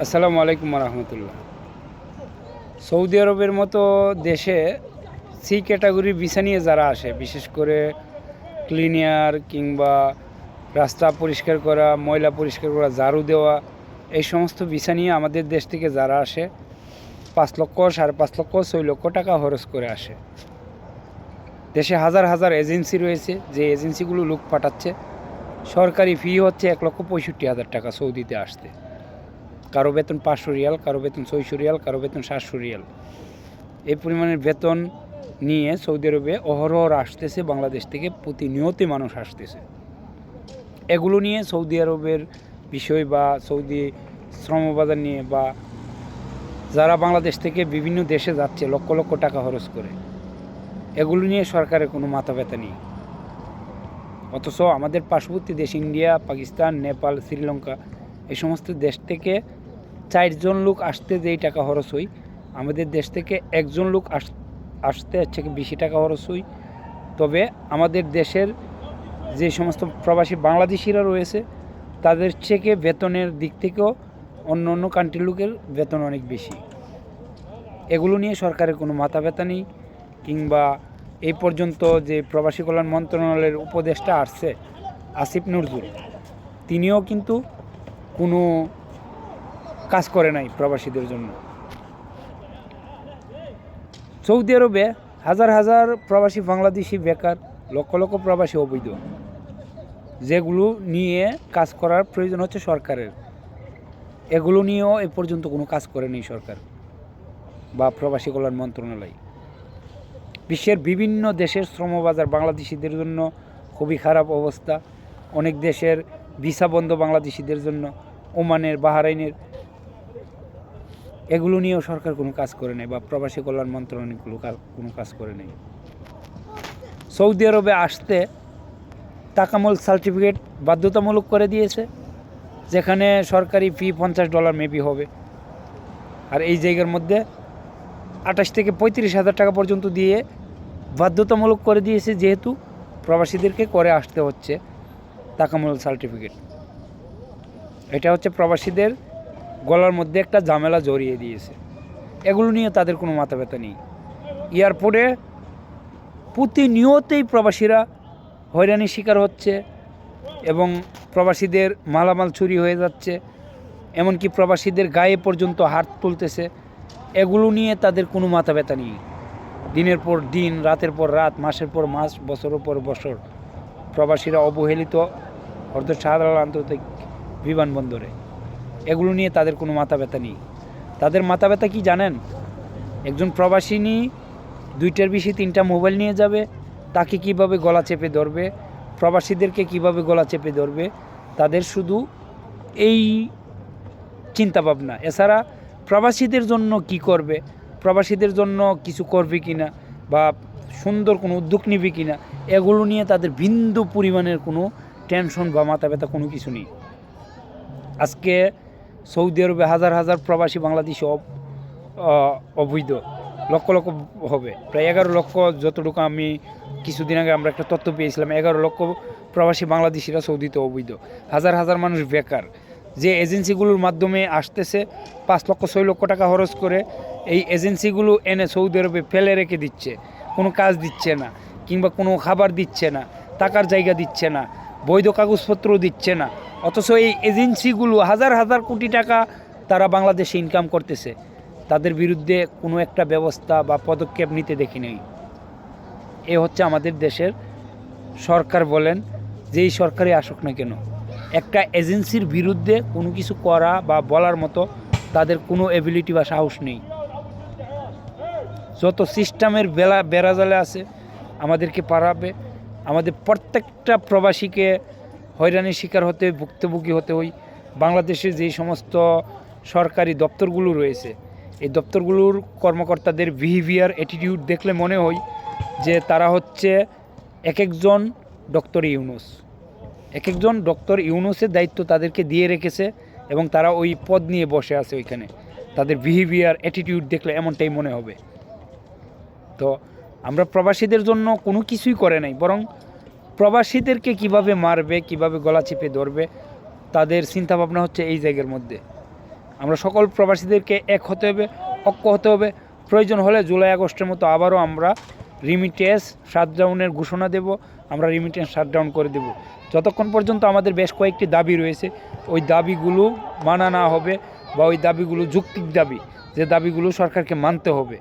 আসসালামু আলাইকুম রহমতুল্লাহ সৌদি আরবের মতো দেশে সি ক্যাটাগরির ভিসা নিয়ে যারা আসে, বিশেষ করে ক্লিনিয়ার কিংবা রাস্তা পরিষ্কার করা, ময়লা পরিষ্কার করা, ঝাড়ু দেওয়া, এই সমস্ত ভিসা নিয়ে আমাদের দেশ থেকে যারা আসে, পাঁচ লক্ষ, সাড়ে পাঁচ লক্ষ, ছয় লক্ষ টাকা খরচ করে আসে। দেশে হাজার হাজার এজেন্সি রয়েছে, যে এজেন্সিগুলো লোক পাঠাচ্ছে, সরকারি ফি হচ্ছে এক লক্ষ পঁয়ষট্টি হাজার টাকা সৌদিতে আসতে। কারও বেতন পাঁচশো রিয়াল, কারও বেতন ছয়শো রিয়াল, কারও বেতন সাতশো রিয়াল। এই পরিমাণের বেতন নিয়ে সৌদি আরবে অহরহ আসতেছে বাংলাদেশ থেকে প্রতিনিয়তই মানুষ আসতেছে এগুলো নিয়ে সৌদি আরবের বিষয় বা সৌদি শ্রমবাজার নিয়ে বা যারা বাংলাদেশ থেকে বিভিন্ন দেশে যাচ্ছে, লক্ষ লক্ষ টাকা খরচ করে, এগুলো নিয়ে সরকারের কোনো মাথা ব্যথা নেই। অথচ আমাদের পার্শ্ববর্তী দেশ ইন্ডিয়া, পাকিস্তান, নেপাল, শ্রীলঙ্কা, এই সমস্ত দেশ থেকে চারজন লোক আসতে যেই টাকা খরচ হই আমাদের দেশ থেকে একজন লোক আস, আসতে হচ্ছে বেশি টাকা খরচ হই তবে আমাদের দেশের যে সমস্ত প্রবাসী বাংলাদেশিরা রয়েছে, তাদের থেকে বেতনের দিক থেকেও অন্য অন্য কান্ট্রির লোকের বেতন অনেক বেশি। এগুলো নিয়ে সরকারের কোনো মাথা ব্যথা নেই, কিংবা এই পর্যন্ত যে প্রবাসী কল্যাণ মন্ত্রণালয়ের উপদেষ্টা আসছে, আসিফ নজরুল, তিনিও কিন্তু কোনো কাজ করে নাই প্রবাসীদের জন্য। সৌদি আরবে হাজার হাজার প্রবাসী বাংলাদেশি বেকার, লক্ষ লক্ষ প্রবাসী অবৈধ, যেগুলো নিয়ে কাজ করার প্রয়োজন হচ্ছে সরকারের। এগুলো নিয়েও এ পর্যন্ত কোনো কাজ করেনি সরকার বা প্রবাসী কল্যাণ মন্ত্রণালয়। বিশ্বের বিভিন্ন দেশের শ্রমবাজার বাংলাদেশিদের জন্য খুবই খারাপ অবস্থা। অনেক দেশের ভিসা বন্ধ বাংলাদেশিদের জন্য, ওমানের, বাহারাইনের এগুলো নিয়েও সরকার কোনো কাজ করে নেই বা প্রবাসী কল্যাণ মন্ত্রণালয় কোনো কাজ করে নেই। সৌদি আরবে আসতে তাকামল সার্টিফিকেট বাধ্যতামূলক করে দিয়েছে, যেখানে সরকারি ফি পঞ্চাশ ডলার মেবি হবে। আর এই জায়গার মধ্যে আঠাশ থেকে পঁয়ত্রিশ হাজার টাকা পর্যন্ত দিয়ে বাধ্যতামূলক করে দিয়েছে, যেহেতু প্রবাসীদেরকে করে আসতে হচ্ছে তাকামূল সার্টিফিকেট। এটা হচ্ছে প্রবাসীদের গলার মধ্যে একটা ঝামেলা জড়িয়ে দিয়েছে। এগুলো নিয়ে তাদের কোনো মাথা ব্যথা নেই। এয়ারপোর্টে প্রতিনিয়তই প্রবাসীরা হয়রানির শিকার হচ্ছে এবং প্রবাসীদের মালামাল চুরি হয়ে যাচ্ছে, এমনকি প্রবাসীদের গায়ে পর্যন্ত হাত তুলতেছে। এগুলো নিয়ে তাদের কোনো মাথা ব্যথা নেই। দিনের পর দিন, রাতের পর রাত, মাসের পর মাস, বছরের পর বছর প্রবাসীরা অবহেলিত অর্ধ সাধারণ আন্তর্জাতিক বিমানবন্দরে। এগুলো নিয়ে তাদের কোনো মাথা ব্যথা নেই। তাদের মাথা ব্যথা কি জানেন? একজন প্রবাসিনী দুইটার বেশি তিনটা মোবাইল নিয়ে যাবে, তাকে কীভাবে গলা চেপে ধরবে, প্রবাসীদেরকে কীভাবে গলা চেপে ধরবে, তাদের শুধু এই চিন্তা ভাবনা এছাড়া প্রবাসীদের জন্য কি করবে? প্রবাসীদের জন্য কিছু করবে কিনা বা সুন্দর কোনো উদ্যোগ নিবে কিনা, এগুলো নিয়ে তাদের বিন্দু পরিমাণের কোনো টেনশন বা মাথা ব্যথা কোনো কিছু নেই। আজকে সৌদি আরবে হাজার হাজার প্রবাসী বাংলাদেশি অব- অবৈধ, লক্ষ লক্ষ হবে। প্রায় এগারো লক্ষ যতটুকু আমি কিছুদিন আগে আমরা একটা তথ্য পেয়েছিলাম, এগারো লক্ষ প্রবাসী বাংলাদেশিরা সৌদিতে অবৈধ। হাজার হাজার মানুষ বেকার। যে এজেন্সিগুলোর মাধ্যমে আসতেছে, পাঁচ লক্ষ, ছয় লক্ষ টাকা খরচ করে এই এজেন্সিগুলো এনে সৌদি আরবে ফেলে রেখে দিচ্ছে। কোনো কাজ দিচ্ছে না, কিংবা কোনো খাবার দিচ্ছে না টাকার জায়গা দিচ্ছে না। বৈধ কাগজপত্র দিচ্ছে না। অথচ এই এজেন্সিগুলো হাজার হাজার কোটি টাকা তারা বাংলাদেশে ইনকাম করতেছে। তাদের বিরুদ্ধে কোনো একটা ব্যবস্থা বা পদক্ষেপ নিতে দেখি নেই এ হচ্ছে আমাদের দেশের সরকার বলেন, যেই সরকারই আসুক না কেন। একটা এজেন্সির বিরুদ্ধে কোনো কিছু করা বা বলার মতো তাদের কোনো এবিলিটি বা সাহস নেই। যত সিস্টেমের বেলা বেড়াজালে আছে, আমাদেরকে পারাবে। আমাদের প্রত্যেকটা প্রবাসীকে হয়রানির শিকার হতে ভুক্তভোগী হতে হই। বাংলাদেশের যেই সমস্ত সরকারি দপ্তরগুলো রয়েছে, এই দপ্তরগুলোর কর্মকর্তাদের বিহেভিয়ার অ্যাটিটিউড দেখলে মনে হয় যে তারা হচ্ছে এক একজন ডক্টর ইউনুস। এক একজন ডক্টর ইউনুসের দায়িত্ব তাদেরকে দিয়ে রেখেছে এবং তারা ওই পদ নিয়ে বসে আছে ওইখানে। তাদের বিহেভিয়ার অ্যাটিটিউড দেখলে এমনটাই মনে হবে। তো আমরা প্রবাসীদের জন্য কোনো কিছুই করে নাই, বরং প্রবাসীদেরকে কীভাবে মারবে, কীভাবে গলা চেপে ধরবে, তাদের চিন্তাভাবনা হচ্ছে এই জায়গার মধ্যে। আমরা সকল প্রবাসীদেরকে এক হতে হবে ঐক্য হতে হবে। প্রয়োজন হলে জুলাই আগস্টের মতো আবারও আমরা রিমিটেন্স শাটডাউনের ঘোষণা দেব, আমরা রিমিটেন্স শাটডাউন করে দেব। যতক্ষণ পর্যন্ত আমাদের বেশ কয়েকটি দাবি রয়েছে, ওই দাবিগুলো মানা না হবে বা ওই দাবিগুলো যৌক্তিক দাবি, যে দাবিগুলো সরকারকে মানতে হবে।